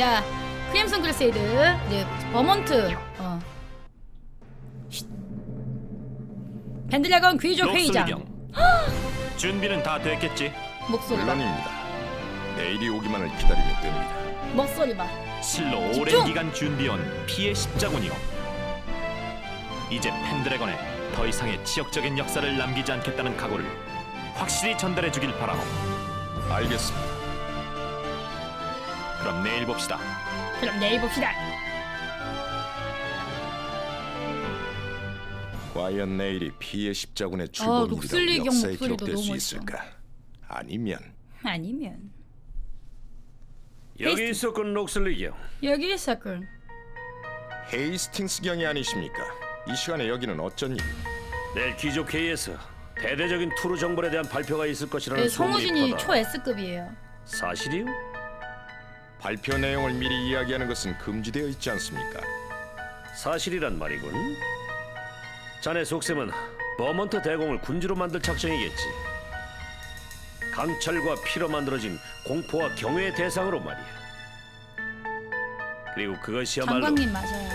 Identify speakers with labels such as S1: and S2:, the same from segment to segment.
S1: 자, 크림슨 크루세이드, 이제 버몬트, 어. 쉿. 밴드래건 귀족 회의장
S2: 녹슬경 준비는 다 됐겠지?
S1: 목소리 봐,
S3: 물론입니다. 내일이 오기만을 기다리면 됩니다.
S1: 목소리 봐.
S2: 실로
S1: 집중!
S2: 오랜 기간 준비해온 피해 십자군이요. 이제 펜드래건에 더 이상의 지역적인 역사를 남기지 않겠다는 각오를 확실히 전달해 주길 바라오.
S3: 알겠습니다.
S2: 그럼 내일 봅시다.
S1: 그럼 내일 봅시다.
S3: 과연 내일이 피해 십자군의
S1: 아, 녹슬리 경
S3: 출범일이라고 역사에
S1: 목소리도
S3: 기록될
S1: 너무
S3: 수
S1: 멋있어.
S3: 있을까? 아니면
S1: 아니면
S4: 여기 있었군 록슬리 경
S1: 여기 있었군.
S3: 헤이스팅스 경이 아니십니까? 이 시간에 여기는 어쩐 일?
S4: 내일 귀족 회의에서 대대적인 투르 정벌에 대한 발표가 있을 것이라는
S1: 네,
S4: 소문이
S1: 성우진이
S4: 퍼다.
S1: 초 S급이에요.
S4: 사실이요?
S3: 발표 내용을 미리 이야기하는 것은 금지되어 있지 않습니까?
S4: 사실이란 말이군. 자네 속셈은 버먼트 대공을 군주로 만들 작정이겠지. 강철과 피로 만들어진 공포와 경외의 대상으로 말이야. 그리고 그것이야말로
S1: 장관님 맞아요.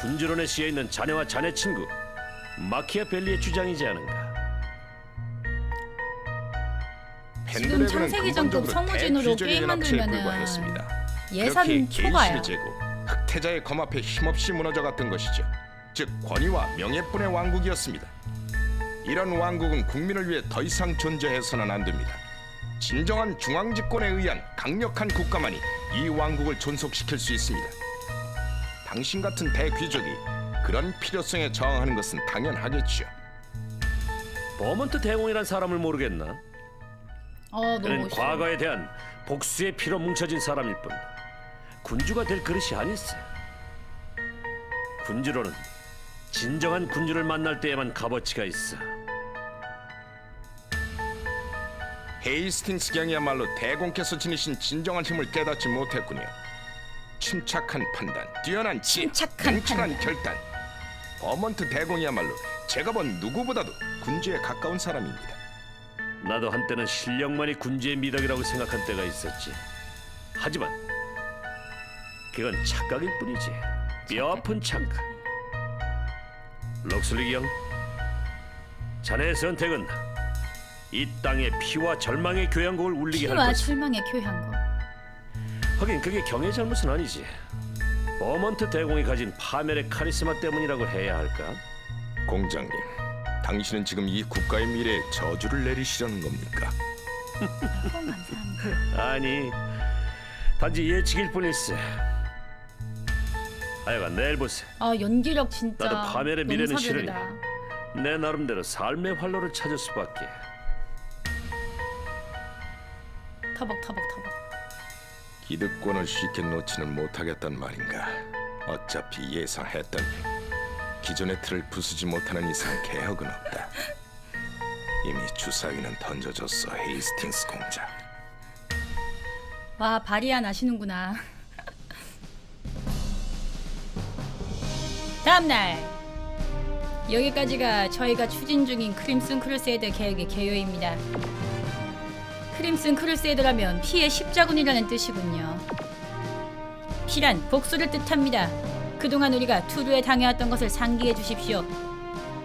S4: 군주론에 씌여 있는 자네와 자네 친구 마키아벨리의 주장이지 않은가.
S1: 지금 창세기전급 성우진으로 게임 만들면은
S3: 불과했습니다.
S1: 예산
S3: 그렇게
S1: 초과야.
S3: 게이신의 제국, 흑태자의 검 앞에 힘없이 무너져 갔던 것이죠. 즉 권위와 명예뿐의 왕국이었습니다. 이런 왕국은 국민을 위해 더 이상 존재해서는 안 됩니다. 진정한 중앙 집권에 의한 강력한 국가만이 이 왕국을 존속시킬 수 있습니다. 당신 같은 대귀족이 그런 필요성에 저항하는 것은 당연하겠죠.
S4: 버먼트 대공이란 사람을 모르겠나?
S1: 어 너무
S4: 그는
S1: 멋있어.
S4: 과거에 대한 복수의 피로 뭉쳐진 사람일 뿐 군주가 될 그릇이 아니었어요. 군주로는 진정한 군주를 만날 때에만 값어치가 있어.
S3: 헤이스팅스 경이야말로 대공께서 지니신 진정한 힘을 깨닫지 못했군요. 침착한 판단, 뛰어난 지혜,
S1: 침착한
S3: 냉철한. 결단. 버먼트 대공이야말로 제가 본 누구보다도 군주에 가까운 사람입니다.
S4: 나도 한때는 실력만이 군주의 미덕이라고 생각한 때가 있었지. 하지만 그건 착각일 뿐이지. 뼈 아픈 착각. 럭슬리 경, 자네의 선택은 이 땅의 피와 절망의 교향곡을 울리게 할
S1: 피와
S4: 것이다.
S1: 출망의 교향곡.
S4: 하긴 그게 경의 잘못은 아니지. 버먼트 대공이 가진 파멸의 카리스마 때문이라고 해야 할까?
S3: 공장님, 당신은 지금 이 국가의 미래에 저주를 내리시려는 겁니까?
S1: 어, 감사합니다.
S4: 아니, 단지 예측일 뿐일세. 하여간 내일 보세.
S1: 아 연기력 진짜.
S4: 나도 파멸의 미래는
S1: 사별이다.
S4: 내 나름대로 삶의 활로를 찾을 수밖에.
S1: 터벅 터벅 터벅.
S3: 기득권을 쉽게 놓지는 못하겠단 말인가? 어차피 예상했던 일. 기존의 틀을 부수지 못하는 이상 개혁은 없다. 이미 주사위는 던져졌어, 헤이스팅스 공작.
S1: 와 바리안 아시는구나. 다음날 여기까지가 저희가 추진 중인 크림슨 크루세이드 계획의 개요입니다. 크림슨 크루세이드라면 피의 십자군이라는 뜻이군요. 피란 복수를 뜻합니다. 그동안 우리가 투르에 당해왔던 것을 상기해 주십시오.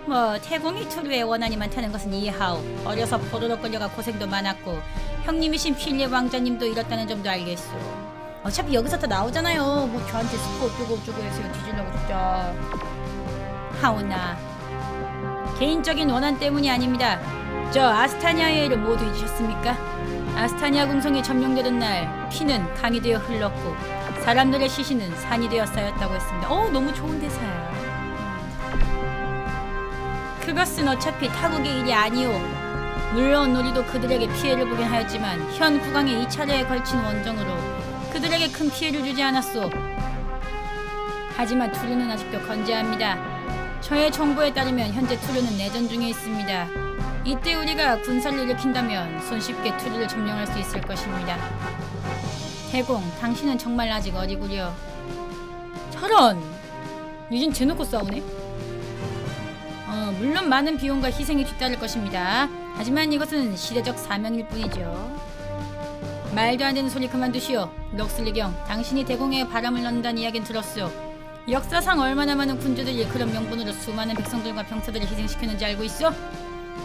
S1: 뭐 태공이 투르에 원한이 많다는 것은 이해하오. 어려서 포로로 끌려가 고생도 많았고 형님이신 필립 왕자님도 이렇다는 점도 알겠소. 어차피 여기서 다 나오잖아요. 뭐 저한테 스포 어쩌고 어쩌고 해서 뒤질려고 진짜. 하오나 개인적인 원한 때문이 아닙니다. 저 아스타니아의 일을 모두 잊으셨습니까? 아스타니아 궁성이 점령되던 날 피는 강이 되어 흘렀고 사람들의 시신은 산이 되어 쌓였다고 했습니다. 어 너무 좋은 대사야. 그것은 어차피 타국의 일이 아니오. 물론 우리도 그들에게 피해를 보긴 하였지만 현 국왕의 이 차례에 걸친 원정으로 그들에게 큰 피해를 주지 않았소. 하지만 투르는 아직도 건재합니다. 저의 정보에 따르면 현재 투르는 내전 중에 있습니다. 이때 우리가 군사를 일으킨다면 손쉽게 투르를 점령할 수 있을 것입니다. 대공, 당신은 정말 아직 어리구려. 저런! 유진 대놓고 싸우네? 어, 물론 많은 비용과 희생이 뒤따를 것입니다. 하지만 이것은 시대적 사명일 뿐이죠. 말도 안 되는 소리 그만두시오. 럭슬리경, 당신이 대공에 바람을 넣는다는 이야기는 들었소. 역사상 얼마나 많은 군주들이 그런 명분으로 수많은 백성들과 병사들을 희생시켰는지 알고 있어?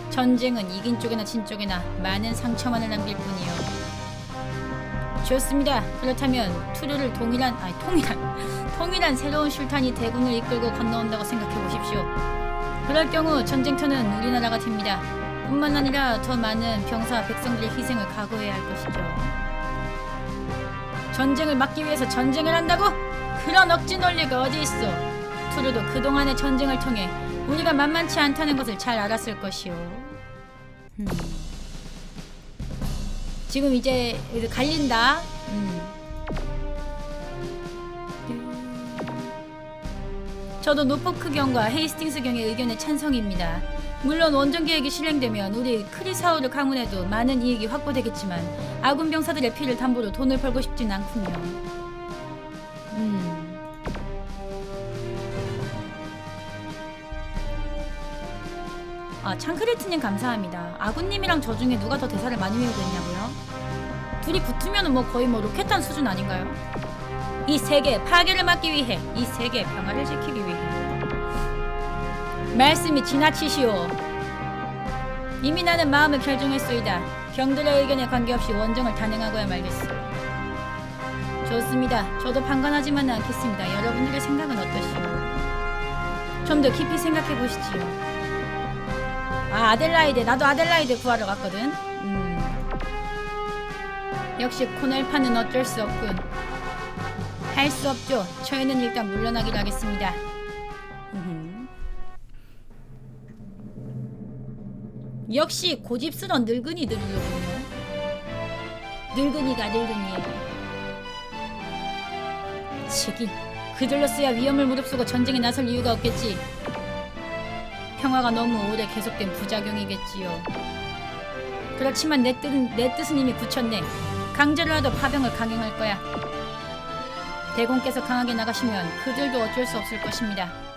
S1: 전쟁은 이긴 쪽이나 진 쪽이나 많은 상처만을 남길 뿐이요. 좋습니다. 그렇다면 투르를 동일한 아니 통일한 통일한 새로운 슐탄이 대군을 이끌고 건너온다고 생각해 보십시오. 그럴 경우 전쟁터는 우리나라가 됩니다. 뿐만 아니라 더 많은 병사와 백성들의 희생을 각오해야 할 것이죠. 전쟁을 막기 위해서 전쟁을 한다고? 그런 억지 논리가 어디 있어? 투르도 그동안의 전쟁을 통해 우리가 만만치 않다는 것을 잘 알았을 것이오. 음. 지금 이제 갈린다. 음. 저도 노포크 경과 헤이스팅스 경의 의견에 찬성입니다. 물론 원전 계획이 실행되면 우리 크리사우르 강운에도 많은 이익이 확보되겠지만 아군 병사들의 피를 담보로 돈을 벌고 싶진 않군요. 음. 아 창크리트님 감사합니다. 아군님이랑 저 중에 누가 더 대사를 많이 외우고 있냐고요? 둘이 붙으면 뭐 거의 뭐 로켓탄 수준 아닌가요? 이 세계 파괴를 막기 위해 이 세계 평화를 지키기 위해 말씀이 지나치시오. 이미 나는 마음을 결정했소이다. 경들의 의견에 관계없이 원정을 단행하고야 말겠소. 좋습니다. 저도 방관하지만은 않겠습니다. 여러분들의 생각은 어떠시오? 좀 더 깊이 생각해 보시지요. 아 아델라이드 나도 아델라이드 구하러 갔거든. 음. 역시 코넬파는 어쩔 수 없군. 할 수 없죠. 저희는 일단 물러나기로 하겠습니다. 역시 고집스런 늙은이들이로군요. 늙은이가 늙은이에요. 치긴 그들로서야 위험을 무릅쓰고 전쟁에 나설 이유가 없겠지. 평화가 너무 오래 계속된 부작용이겠지요. 그렇지만 내 뜻은 내 뜻은 이미 굳혔네. 강제로라도 파병을 강행할 거야. 대공께서 강하게 나가시면 그들도 어쩔 수 없을 것입니다.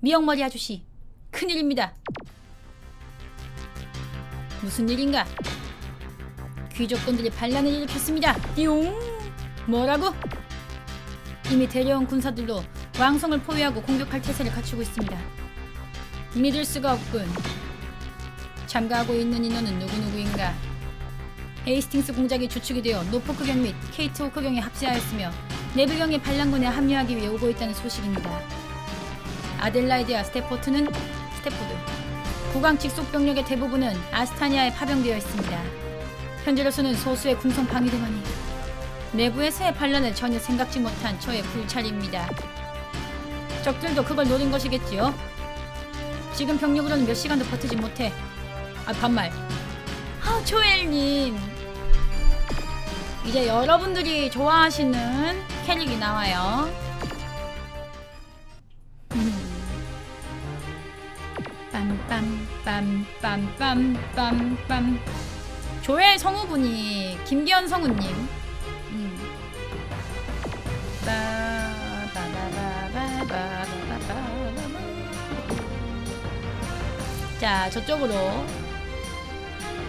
S1: 미역머리 아저씨, 큰일입니다. 무슨 일인가? 귀족분들이 반란을 일으켰습니다. 띠용! 뭐라고? 이미 데려온 군사들로 왕성을 포위하고 공격할 태세를 갖추고 있습니다. 믿을 수가 없군. 참가하고 있는 인원은 누구누구인가? 헤이스팅스 공작이 주축이 되어 노포크 경 및 케이트 호크 경에 합세하였으며 네블 경의 반란군에 합류하기 위해 오고 있다는 소식입니다. 아델라이드와 스테포트는 스테포드 국왕 직속 병력의 대부분은 아스타니아에 파병되어 있습니다. 현재로서는 소수의 군성 방위대만이 내부에서의 반란을 전혀 생각지 못한 저의 불찰입니다. 적들도 그걸 노린 것이겠지요. 지금 병력으로는 몇 시간도 버티지 못해. 아 반말. 아 조엘님. 이제 여러분들이 좋아하시는 캐릭이 나와요. 빰빰빰빰빰 조회 성우분이 김기현 성우님 자 저쪽으로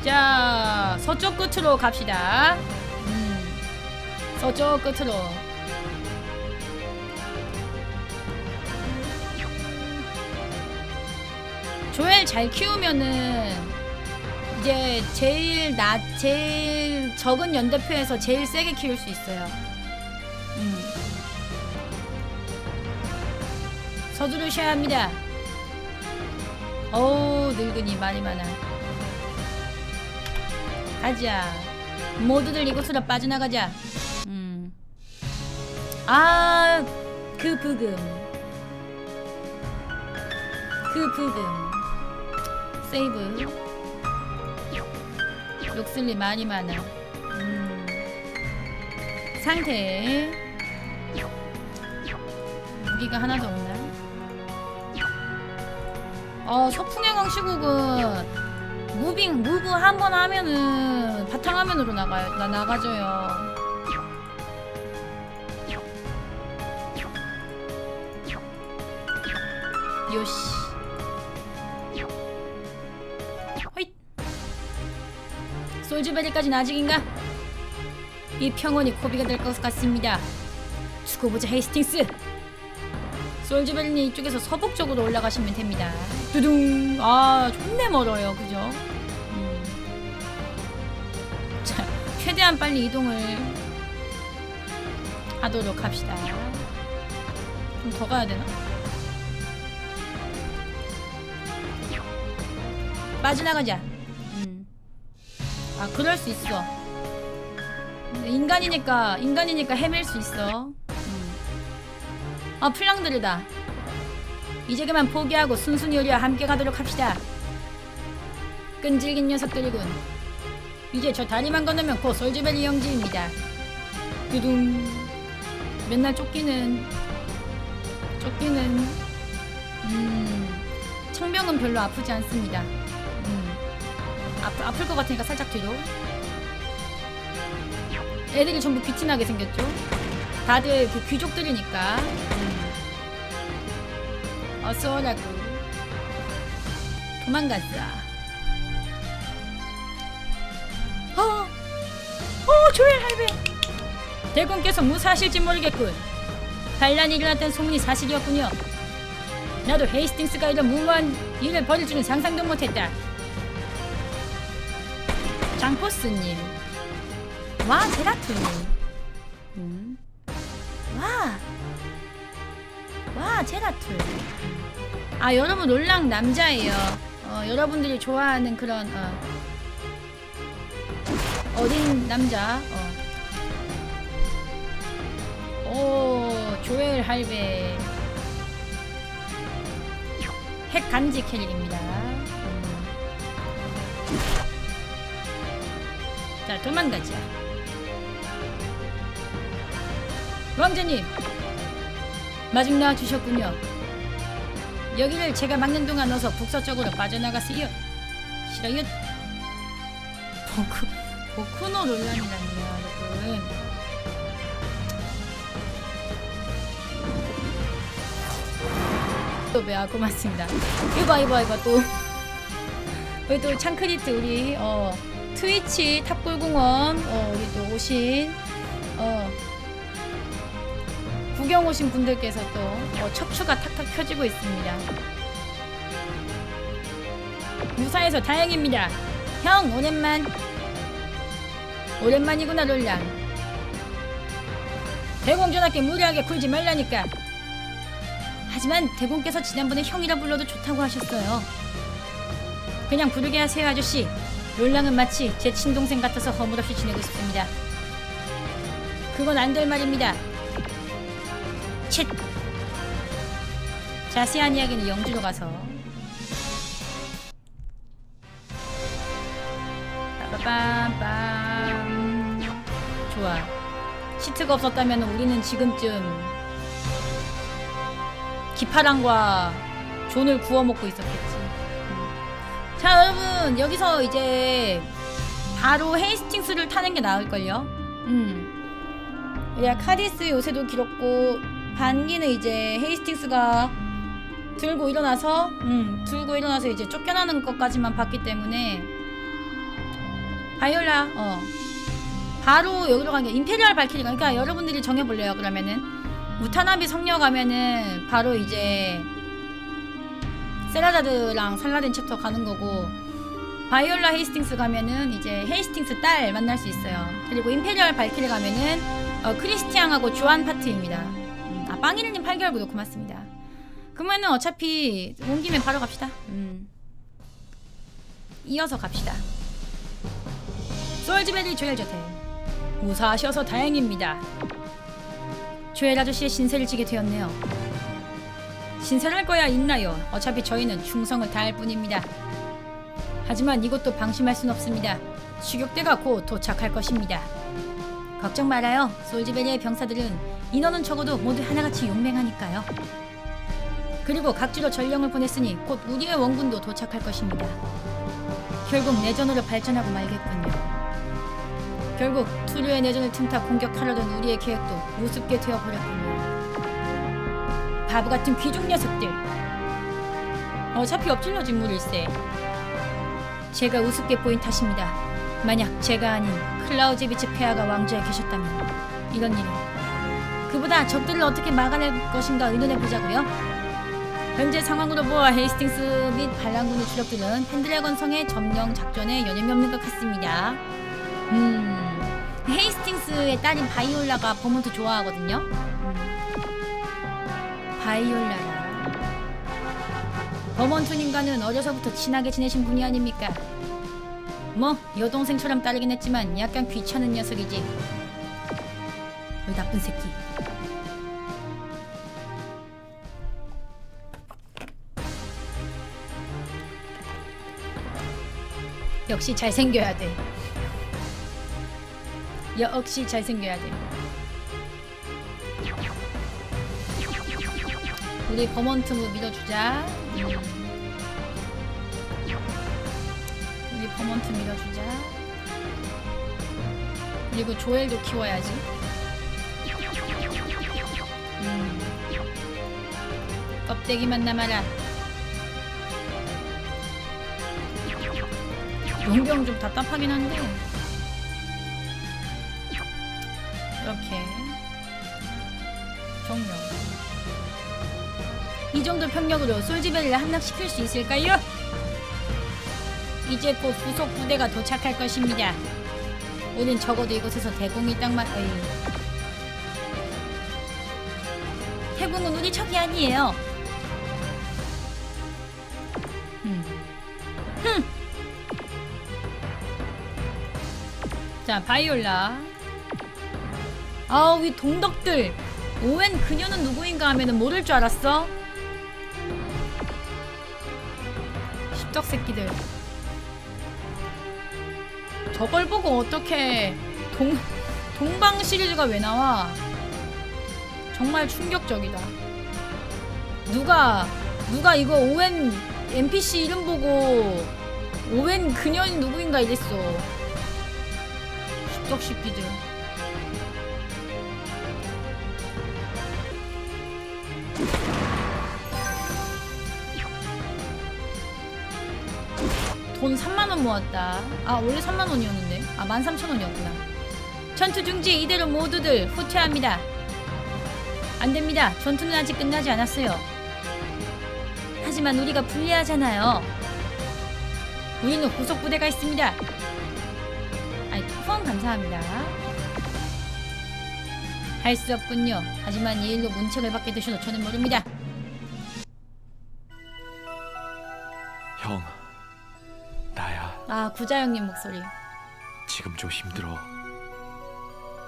S1: 자 서쪽 끝으로 갑시다 음. 서쪽 끝으로 조엘 잘 키우면은 이제 제일 낮 제일 적은 연대표에서 제일 세게 키울 수 있어요. 음. 서두르셔야 합니다. 어우 늙은이 말이 많아 가자. 모두들 이곳으로 빠져나가자. 음. 아그 부금. 그 부금 세이브. 녹슬리 많이 많아. 음. 상태. 무기가 하나도 없나? 어 서풍의 왕시국은 무빙 무브 한 번 하면은 바탕화면으로 나가요 나 나가줘요. 요시 솔즈베리까지는 아직인가? 이 평원이 고비가 될 것 같습니다. 두고 보자 헤이스팅스. 솔즈베리는 이쪽에서 서북 쪽으로 올라가시면 됩니다. 두둥. 아, 존내 멀어요. 그죠? 음. 자, 최대한 빨리 이동을 하도록 합시다. 좀 더 가야 되나? 빠져나가자. 음. 아, 그럴 수 있어. 인간이니까, 인간이니까 헤맬 수 있어. 음. 아, 플랑드르다. 이제 그만 포기하고 순순히 우리와 함께 가도록 합시다. 끈질긴 녀석들이군. 이제 저 다리만 건너면 곧 솔즈베리 영지입니다. 두둥. 맨날 쫓기는, 쫓기는, 음, 청병은 별로 아프지 않습니다. 음. 아프, 아플 것 같으니까 살짝 뒤로. 애들이 전부 귀티나게 생겼죠? 다들 그 귀족들이니까. 음. 어서 오라고. 도망갔어. 어! 어, 조엘 할배! 대공께서 무사하실지 모르겠군. 반란이 일어났다는 소문이 사실이었군요. 나도 헤이스팅스가 이런 무모한 일을 벌일 줄은 상상도 못했다. 장포스님. 와, 제라툴님. 음. 와. 와, 제라툴. 아, 여러분 롤랑 남자예요. 어, 여러분들이 좋아하는 그런 어, 어린 남자. 어. 오, 조엘 할배. 핵 간지 캐릭입니다. 음. 자, 도망가자. 왕자님, 마중 나와 주셨군요. 여기를 제가 막는 동안 어서 북서쪽으로 빠져나가세요. 싫어요. 보쿠, 보쿠노 논란이라니요, 여러분. 또 배아 고맙습니다. 이봐 이봐 이봐 또 우리 또 창크리트 우리 어 트위치 탑골공원 어 우리 또 오신 어 구경 오신 분들께서 또 어, 척추가 탁탁 펴지고 있습니다. 무사해서 다행입니다. 형 오랜만 오랜만이구나 롤랑. 대공전학교 무리하게 굴지 말라니까. 하지만 대공께서 지난번에 형이라 불러도 좋다고 하셨어요. 그냥 부르게 하세요 아저씨. 롤랑은 마치 제 친동생 같아서 허물없이 지내고 싶습니다. 그건 안 될 말입니다. 쳇. 자세한 이야기는 영주로 가서. 빠바밤. 좋아. 시트가 없었다면 우리는 지금쯤 기파랑과 존을 구워 먹고 있었겠지. 자 여러분 여기서 이제 바로 헤이스팅스를 타는 게 나을걸요. 음. 야 카디스 요새도 길었고 반기는 이제 헤이스팅스가 들고 일어나서 음 들고 일어나서 이제 쫓겨나는 것까지만 봤기 때문에 바이올라 어 바로 여기로 간게 임페리얼 발키리가 그러니까 여러분들이 정해볼래요 그러면은 무타나비 성녀 가면은 바로 이제 세라자드랑 살라딘 챕터 가는 거고 바이올라 헤이스팅스 가면은 이제 헤이스팅스 딸 만날 수 있어요. 그리고 임페리얼 발키리 가면은 어, 크리스티앙하고 조안 파트입니다. 음, 아 빵이르님 8개월 구독 고맙습니다. 그러면은 어차피 온 김에 바로 갑시다. 음. 이어서 갑시다. 솔즈베리 조엘 저택 무사하셔서 다행입니다. 조엘 아저씨의 신세를 지게 되었네요. 신세를 할 거야 있나요? 어차피 저희는 충성을 다할 뿐입니다. 하지만 이것도 방심할 순 없습니다. 추격대가 곧 도착할 것입니다. 걱정 말아요. 솔지베리의 병사들은 인원은 적어도 모두 하나같이 용맹하니까요. 그리고 각지로 전령을 보냈으니 곧 우리의 원군도 도착할 것입니다. 결국 내전으로 발전하고 말겠군요. 결국 투르의 내전을 틈타 공격하려던 우리의 계획도 우습게 되어버렸군요. 바보 같은 귀족 녀석들. 어차피 엎질러진 물일세. 제가 우습게 보인 탓입니다. 만약 제가 아닌 클라우제비치 폐하가 왕좌에 계셨다면 이런 일은 그보다 적들을 어떻게 막아낼 것인가 의논해 보자고요. 현재 상황으로 보아 헤이스팅스 및 반란군의 주력들은 펜드래건 성의 점령 작전에 여념이 없는 것 같습니다. 음, 헤이스팅스의 딸인 바이올라가 버몬트 좋아하거든요. 음. 바이올라라. 버몬트님과는 어려서부터 친하게 지내신 분이 아닙니까? 뭐 여동생처럼 따르긴 했지만 약간 귀찮은 녀석이지. 이 나쁜 새끼. 역시 잘생겨야 돼. 역시 잘생겨야 돼. 우리 버먼트무 밀어주자. 우리 버먼트 밀어주자. 그리고 조엘도 키워야지. 음. 껍데기만 남아라. 용병 좀 답답하긴 한데. 이렇게. 종료. 이 정도 병력으로 솔지베리를 함락시킬 수 있을까요? 이제 곧 부속 부대가 도착할 것입니다. 우린 적어도 이곳에서 대공이 땅만 어이. 해공은 우리 적이 아니에요. 자, 바이올라. 아우, 이 동덕들. 오웬 그녀는 누구인가 하면은 모를 줄 알았어. 새끼들. 저걸 보고 어떻게 동 동방 시리즈가 왜 나와? 정말 충격적이다. 누가 누가 이거 오웬 NPC 이름 보고 오웬 그녀는 누구인가 이랬어. 십덕 새끼들. 돈 3만 원 모았다. 아 원래 3만 원이었는데. 아 13,000원이었구나. 전투 중지 이대로 모두들 후퇴합니다. 안 됩니다. 전투는 아직 끝나지 않았어요. 하지만 우리가 불리하잖아요. 우리는 후속 부대가 있습니다. 아이 후원 감사합니다. 할 수 없군요. 하지만 이 일로 문책을 받게 되셔도 저는 모릅니다. 아 구자영님 목소리.
S2: 지금 좀 힘들어.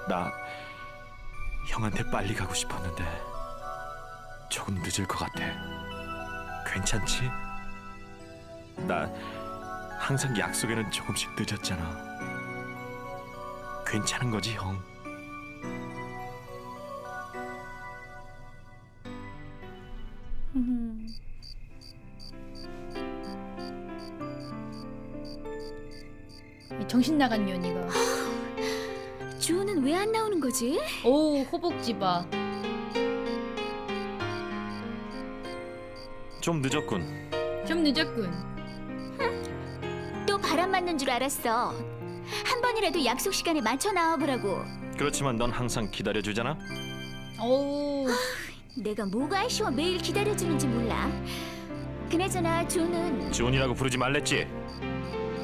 S2: 나 형한테 빨리 가고 싶었는데 조금 늦을 것 같아. 괜찮지? 나 항상 약속에는 조금씩 늦었잖아. 괜찮은 거지, 형?
S1: 이 정신 나간 년 이거.
S5: 주호는 왜 안 나오는 거지?
S1: 오 호복지 봐.
S2: 좀 늦었군.
S1: 좀 늦었군.
S5: 또 바람 맞는 줄 알았어. 한 번이라도 약속 시간에 맞춰 나와보라고.
S2: 그렇지만 넌 항상 기다려주잖아.
S1: 오
S5: 내가 뭐가 아쉬워 매일 기다려주는지 몰라. 그나저나 주호는
S2: 존이라고 부르지 말랬지.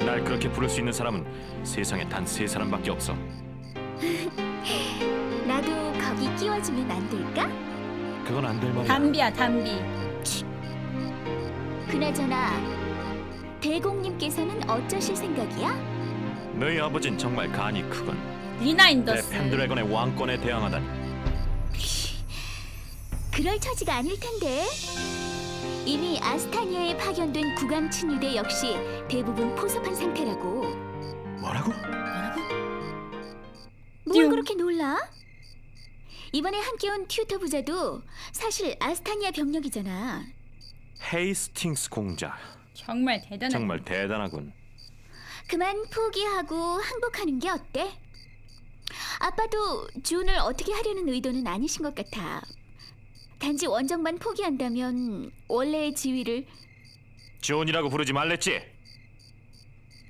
S2: 날 그렇게 부를 수 있는 사람은 세상에 단 세 사람밖에 없어.
S5: 나도 거기 끼워주면 안 될까?
S2: 그건 안 될 말이야.
S1: 담비야 담비.
S5: 그나저나 대공님께서는 어쩌실 생각이야?
S2: 너희 아버진 정말 간이 크군.
S1: 리나
S2: 내
S1: 인더스.
S2: 펜드래곤의 왕권에 대항하다니.
S5: 그럴 처지가 아닐 텐데. 이미 아스타니아에 파견된 국왕 친위대 역시 대부분 포섭한 상태라고.
S2: 뭐라고?
S1: 뭐라고?
S5: 뭘
S1: 뀨.
S5: 그렇게 놀라? 이번에 함께 온 튜터 부자도 사실 아스타니아 병력이잖아.
S2: 헤이스팅스 공작.
S1: 정말 대단한.
S2: 정말 대단하군.
S5: 그만 포기하고 항복하는 게 어때? 아빠도 준을 어떻게 하려는 의도는 아니신 것 같아. 단지 원정만 포기한다면 원래의 지위를
S2: 존이라고 부르지 말랬지.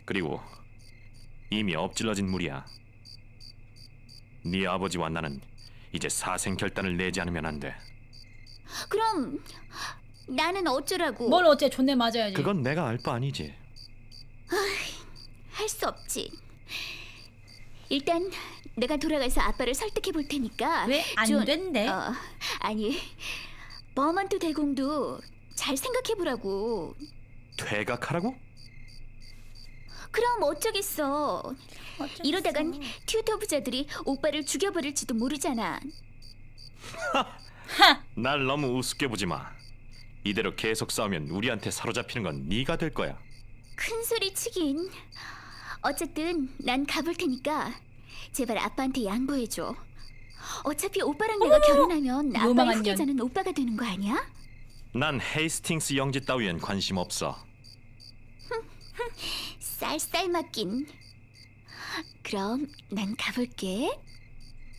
S2: 그리고 이미 엎질러진 물이야. 네 아버지와 나는 이제 사생 결단을 내지 않으면 안 돼.
S5: 그럼 나는 어쩌라고?
S1: 뭘 어째 존내 맞아야지.
S2: 그건 내가 알 바 아니지.
S5: 할 수 없지. 일단 내가 돌아가서 아빠를 설득해 볼 테니까.
S1: 왜 안
S5: 존-
S1: 된대?
S5: 어, 아니 버먼트 대공도 잘 생각해 보라고.
S2: 퇴각하라고?
S5: 그럼 어쩌겠어.
S1: 어쩌겠어.
S5: 이러다간 튜터 부자들이 오빠를 죽여버릴지도 모르잖아.
S2: 날 너무 우습게 보지 마. 이대로 계속 싸우면 우리한테 사로잡히는 건 네가 될 거야.
S5: 큰 소리 치긴. 어쨌든 난 가볼 테니까 제발 아빠한테 양보해줘. 어차피 오빠랑 내가 결혼하면 아빠의
S1: 요망한 년.
S5: 후계자는 오빠가 되는 거 아니야?
S2: 난 헤이스팅스 영지 따위엔 관심 없어.
S5: 쌀쌀 맞긴. 그럼 난 가볼게.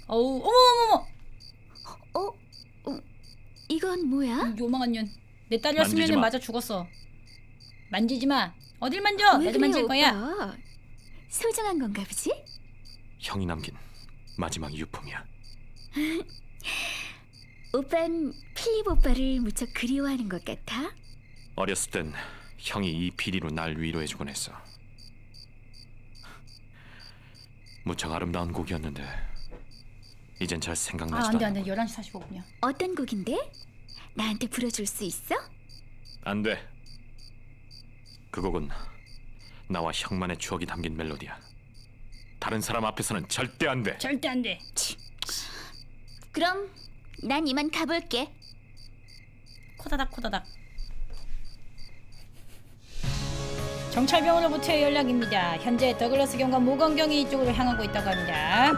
S1: 어우 어머머머
S5: 어? 어? 이건 뭐야?
S1: 요망한 년. 내 딸이었으면
S2: 만지지 마.
S1: 맞아 죽었어. 만지지 마. 어딜 만져?
S5: 왜
S1: 나도 만질 거야.
S5: 오빠? 소중한 건가 보지?
S2: 형이 남긴 마지막 유품이야.
S5: 오빤 필립 오빠를 무척 그리워하는 것 같아.
S2: 어렸을 땐 형이 이 비리로 날 위로해주곤 했어. 무척 아름다운 곡이었는데 이젠
S1: 잘아
S2: 생각나지도
S1: 안돼
S2: 않아.
S1: 안돼 11시 45분이야.
S5: 어떤 곡인데? 나한테 불러줄 수 있어?
S2: 안 돼. 그 곡은 나와 형만의 추억이 담긴 멜로디야. 다른 사람 앞에서는 절대 안 돼.
S1: 절대 안 돼.
S5: 그럼 난 이만 가볼게.
S1: 코다닥 코다닥. 정찰병으로부터의 연락입니다. 현재 더글라스 경과 모건경이 이쪽으로 향하고 있다고 합니다.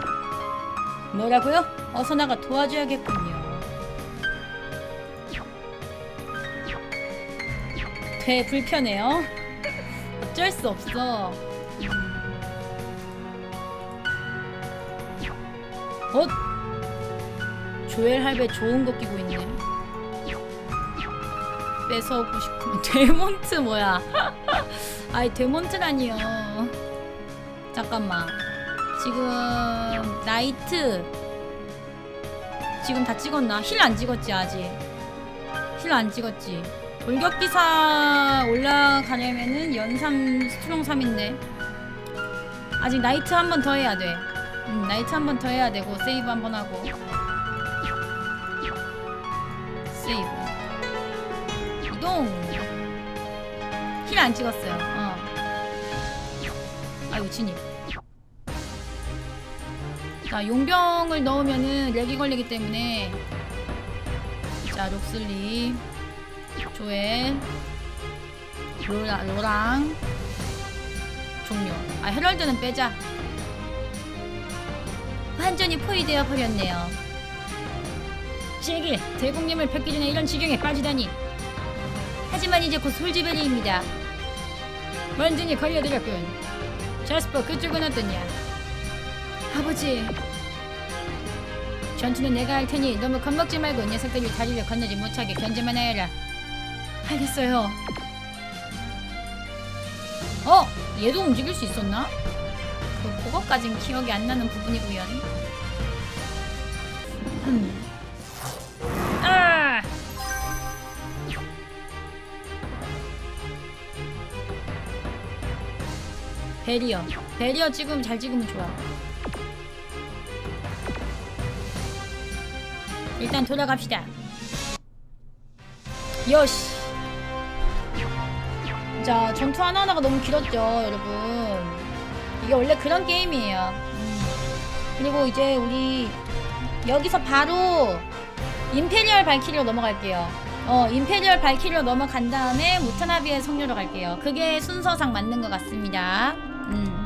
S1: 뭐라고요? 어서 나가 도와줘야겠군요. 되 불편해요. 어쩔 수 없어. 어? 조엘 할배 좋은 거 끼고 있네. 뺏어오고 싶으면 데몬트 뭐야? 아이 데몬트라니요. 잠깐만. 지금 나이트 지금 다 찍었나? 힐 안 찍었지 아직. 힐 안 찍었지. 돌격기사 올라가려면은 연삼 스트롱 3인데 아직 나이트 한 번 더 해야 돼. 음, 나이트 한 번 더 해야 되고 세이브 한 번 하고. 세이브. 이동! 힐 안 찍었어요. 어. 아이고 진입. 자 용병을 넣으면은 렉이 걸리기 때문에. 자 록슬리 조엘 로라, 로랑 종료. 아 헤럴드는 빼자 완전히 포위되어 버렸네요. 제길 대국님을 뵙기 전에 이런 지경에 빠지다니. 하지만 이제 곧 솔지베리입니다. 완전히 걸려들었군. 자스퍼 그쪽은 어떠냐? 아버지. 전투는 내가 할 테니 너무 겁먹지 말고 녀석들이 다리를 건너지 못하게 견제만 하여라. 알겠어요. 어? 얘도 움직일 수 있었나? 그, 그거까진 기억이 안 나는 부분이고요 음. 아! 베리어. 베리어 지금 잘 찍으면 좋아. 일단 돌아갑시다. 요시. 자, 전투 하나하나가 너무 길었죠, 여러분. 이게 원래 그런 게임이에요. 음. 그리고 이제 우리 여기서 바로 임페리얼 발키리로 넘어갈게요. 어, 임페리얼 발키리로 넘어간 다음에 무타나비의 성녀로 갈게요. 그게 순서상 맞는 것 같습니다. 음.